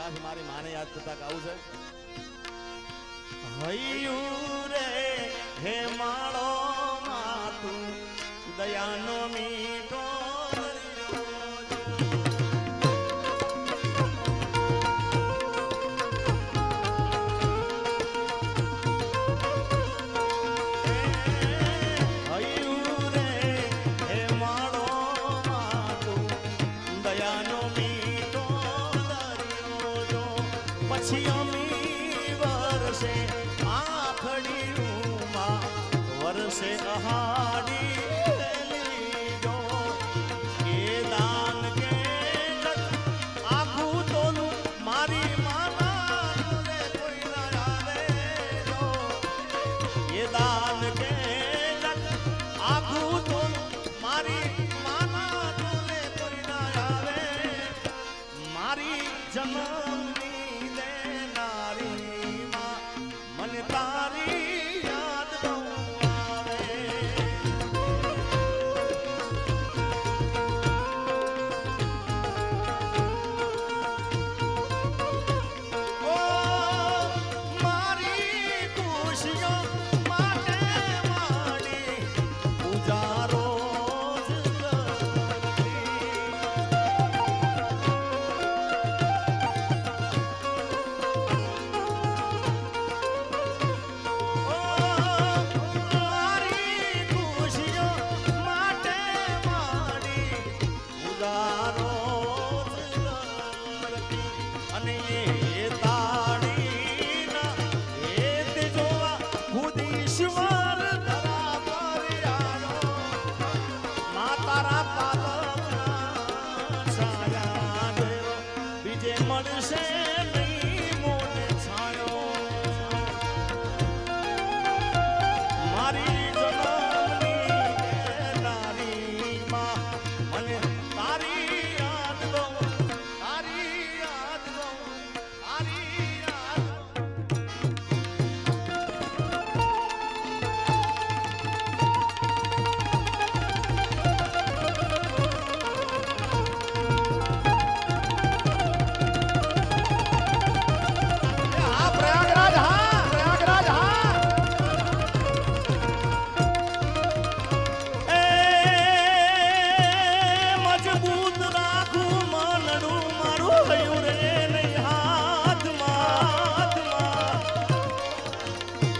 ખાસ મારી માને યાદ કરતા ગાવું છે? હૈયું રે હે માળો માતું દયાનો મીઠો વરસે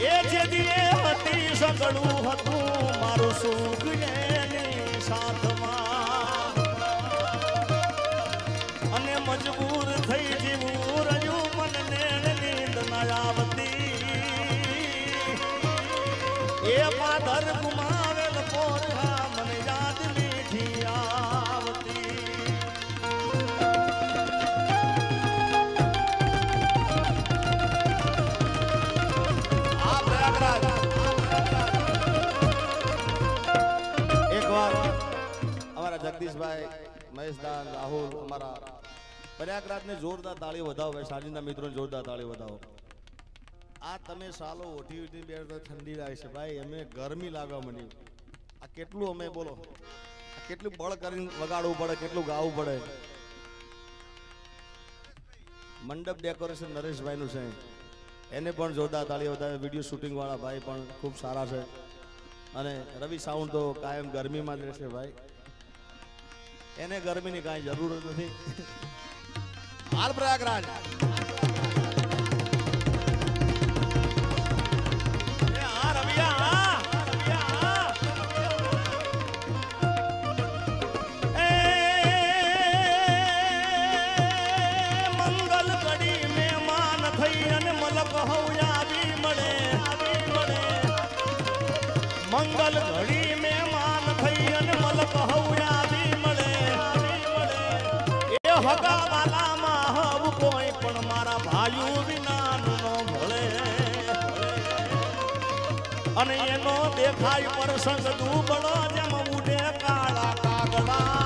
એ જે હતી સગડું હતું મારું સુખ એની અને મજબૂર થઈ જીવું જગદીશભાઈ મહેશદાન, રાહુલ, અમારા પ્રયાગરાજને જોરદાર તાળી વધાવો સાંજના મિત્રોને જોરદાર તાળી વધાવો. આ તમે સાલો ઓઠી ઉઠી બે ઠંડી લાગે છે ભાઈ, અમે ગરમી લાગવા મળી આ કેટલું અમે બોલો કેટલું બળ કરીને વગાડવું પડે, કેટલું ગાવું પડે. મંડપ ડેકોરેશન નરેશભાઈનું છે. એને પણ જોરદાર તાળી વધારે વીડિયો શૂટિંગ વાળા ભાઈ પણ ખૂબ સારા છે. અને રવિ સાઉન્ડ તો કાયમ ગરમીમાં જ રહેશે ભાઈ. એને ગરમીની કાંઈ જરૂર નથી. હાલ પ્રયાગરાજ અને એનો દેખાય પ્રસંગ દુબળો જેમ ઉડે કાળા કાગડા.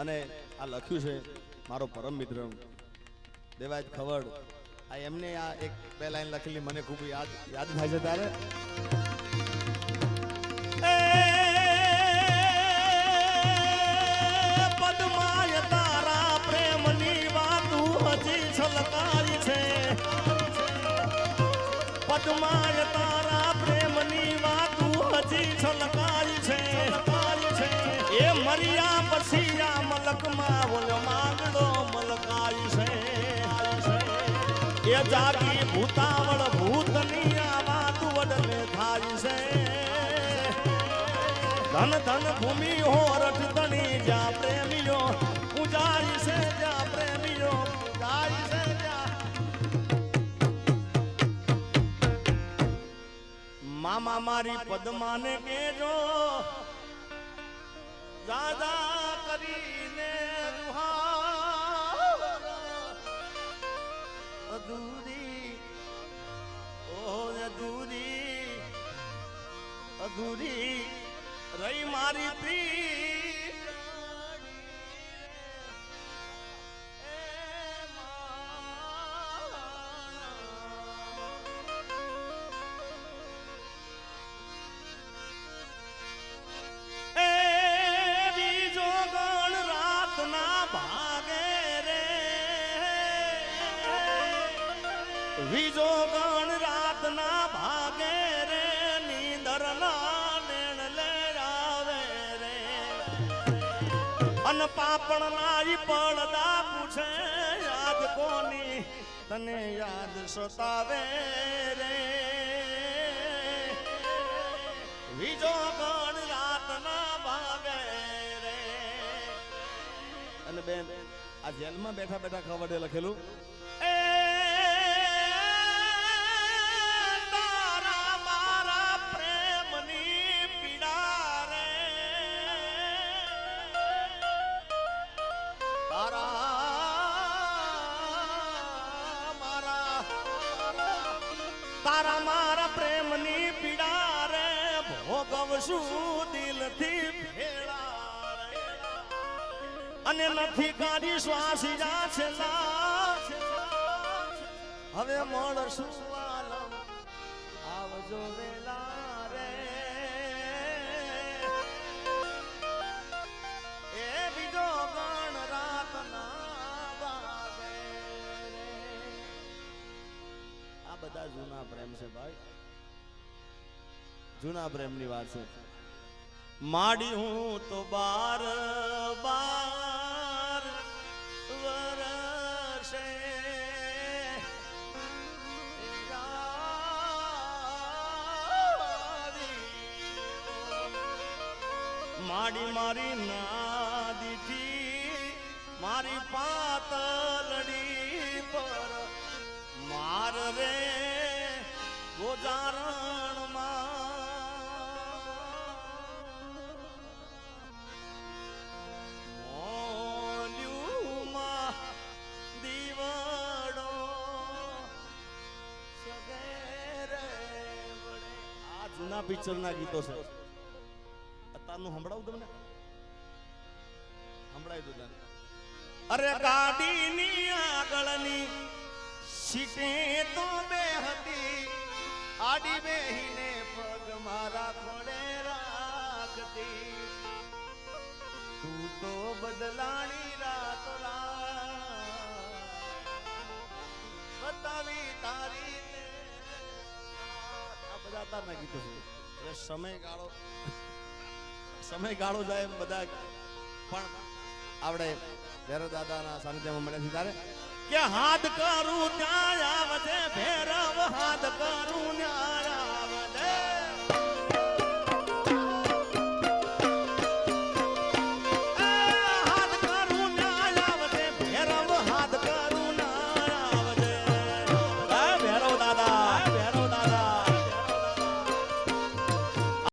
અને આ લખ્યું છે, મારો પરમ મિત્ર. દેવાજ ખવડ. આ એમને આ એક બે લાઈન લખેલી મને ખૂબ યાદ યાદ થાય છે તારે પદમાય તારા પ્રેમની વાતું હજી છલકાય છે. પદ્માય તારા મલકમાં ઓલો માંગડો મલકાય છે. એ જાગી ભૂતાવળ ભૂતની આ વાત વડલે થાય છે. ધન ધન ભૂમિ હો રઠ ધણી જ્યાં પ્રેમીઓ પૂજાય છે જ્યાં પ્રેમીઓ પૂજાય છે મામા મારી પદ્માને કેજો દાદા કરીને અધૂરી રહી મારી પ્રીત એ બીજો ગણ નાય નાઈ પડદા પૂછે, યાદ કોની? તને યાદ સતાવે રે. બીજો ગણ રાતના ભાગે રે. અને બેન, આ જેલમાં બેઠા બેઠા ખવડે લખેલું? ભોગવશું દિલથી ભેળા અને નથી કાઢી શ્વાસ છેલ્લા. હવે મળશું આલમ આવજો વેલા એ બીજો ગણ વાગે આ બધા જૂના પ્રેમ છે ભાઈ. જૂના પ્રેમની વાત છે. માડી હું તો બાર બાર વરસે. માડી મારી નાદીથી મારી પાતલડી પર માર રે. ગોજારણમાં જૂના પિક્ચરના ગીતો છે. અત્યારનું સંભળાવું તમને? સંભળાવી દઉં તને અરે ગાડીની આગળની સીટે તો બે હતી. આડી બેહીને પગ મારા ખોડે રાખતી. તું તો બદલાણી રાત બતાવી તારી બધા તારના ગીતો છે. એટલે સમયગાળો સમયગાળો જાય એમ બધા પણ આપણે ભેરવ દાદાના સાનિધ્યમાં મળ્યા છે ત્યારે. કે હાથ કરું ત્યાં આવે ભેરવ હાથ કરું